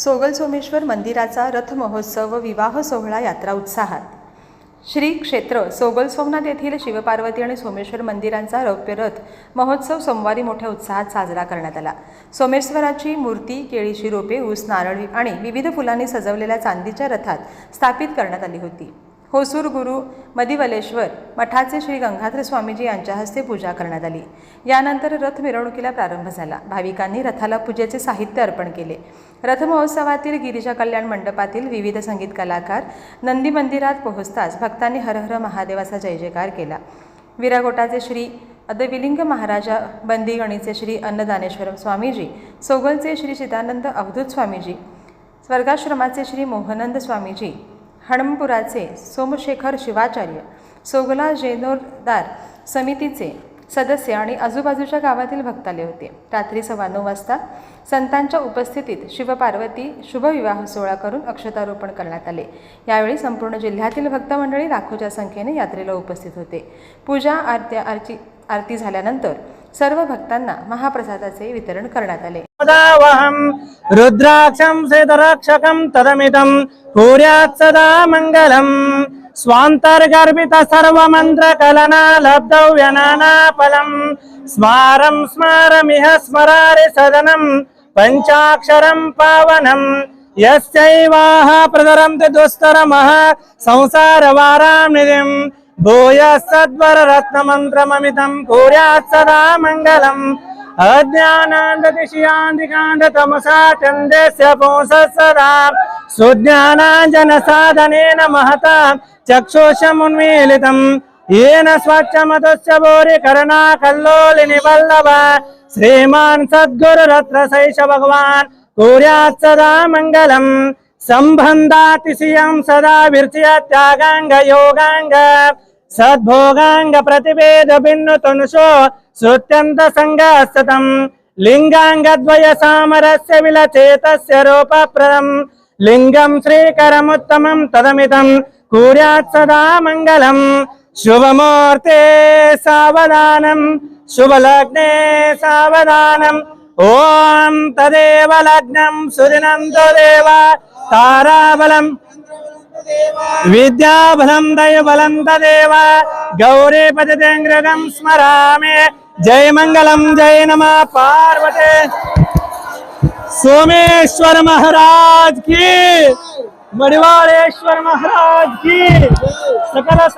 सोगल सोमेश्वर मंदिराचा रथ महोत्सव व विवाह सोहळा यात्रा उत्साहात. श्री क्षेत्र सोगल सोमनाथ येथील शिवपार्वती आणि सोमेश्वर मंदिरांचा रौप्य रथ महोत्सव सोमवारी मोठ्या उत्साहात साजरा करण्यात आला. सोमेश्वराची मूर्ती केळीची रोपे ऊस नारळ आणि विविध फुलांनी सजवलेल्या चांदीच्या रथात स्थापित करण्यात आली होती. होसूर गुरु मदिवलेश्वर मठाचे श्री गंगाधर स्वामीजी यांच्या हस्ते पूजा करण्यात आली. यानंतर रथ मिरवणुकीला प्रारंभ झाला. भाविकांनी रथाला पूजेचे साहित्य अर्पण केले. रथ महोत्सवातील गिरिजा कल्याण मंडपातील विविध संगीत कलाकार नंदी मंदिरात पोहोचताच भक्तांनी हरहर महादेवाचा जय जयकार केला. विरागोटाचे श्री अदविलिंग महाराजा बंदीगणीचे श्री अन्नदानेश्वर स्वामीजी सोगलचे श्री चिदानंद अवधूत स्वामीजी स्वर्गाश्रमाचे श्री मोहनंद स्वामीजी हणमपुराचे सोमशेखर शिवाचार्य सोगला जेनोरदार समितीचे सदस्य आणि आजूबाजूच्या गावातील भक्त आले होते. रात्री सव्वा नऊ वाजता संतांच्या उपस्थितीत शिवपार्वती शुभविवाह सोहळा करून अक्षतारोपण करण्यात आले. यावेळी संपूर्ण जिल्ह्यातील भक्तमंडळी लाखोच्या संख्येने यात्रेला उपस्थित होते. पूजा आरत्या आरती आरती झाल्यानंतर सर्व भक्तांना महाप्रसादाचे वितरण करण्यात आले सदावहं रुद्राक्षं सेतरक्षकं तदमिदं कुर्यात् सदा मङ्गलम् स्वान्तर्गर्भित सर्वमन्त्रकलना लब्धौ व्यनानाफलम् स्मारं स्मारमिह स्मरारि सदनं पञ्चाक्षरं पावनम् यस्यैवाह प्रदरन्ति दुस्तरमः संसारवारां निधिम् भूयः सद्वररत्नमन्त्रममितं कुर्यात् सदा मङ्गलम् अज्ञानान्दतिशयान्तिकान्ततमसा चन्द्रस्य पुंसः सदा सुज्ञानाञ्जनसाधनेन महता चक्षुषमुन्मीलितम् येन स्वच्छमतस्य भूरिकरुणा कल्लोलिनिवल्लभ श्रीमान् सद्गुरुरत्रशैष भगवान् कुर्यात् सदा मङ्गलम् सम्बन्धातिशयं सदा विर्चय त्यागाङ्ग సద్భోగాంగ ప్రతిపేద భిన్ను తనుషో శృత్యంత సంగాస్తతం. లింగాంగద్వయ సామరస్య విలచేతస్య రూపప్రదం. లింగం శ్రీకరముత్తమం తదమితం. కూర్యాత్ సదా మంగళం. శుభమూర్తే సావధానం. శుభలగ్నే సావధానం. ఓం తదేవ లగ్నం సుదినం తదేవ తారాబలం. ताराबलम् विद्याबलं दैवबलं तदेव। गौरीपतितेङ्गृगं स्मरामि। जय मङ्गलं जय नमः पार्वते। सोमेश्वर महाराज की। मडिवाळेश्वर महाराज की। सकल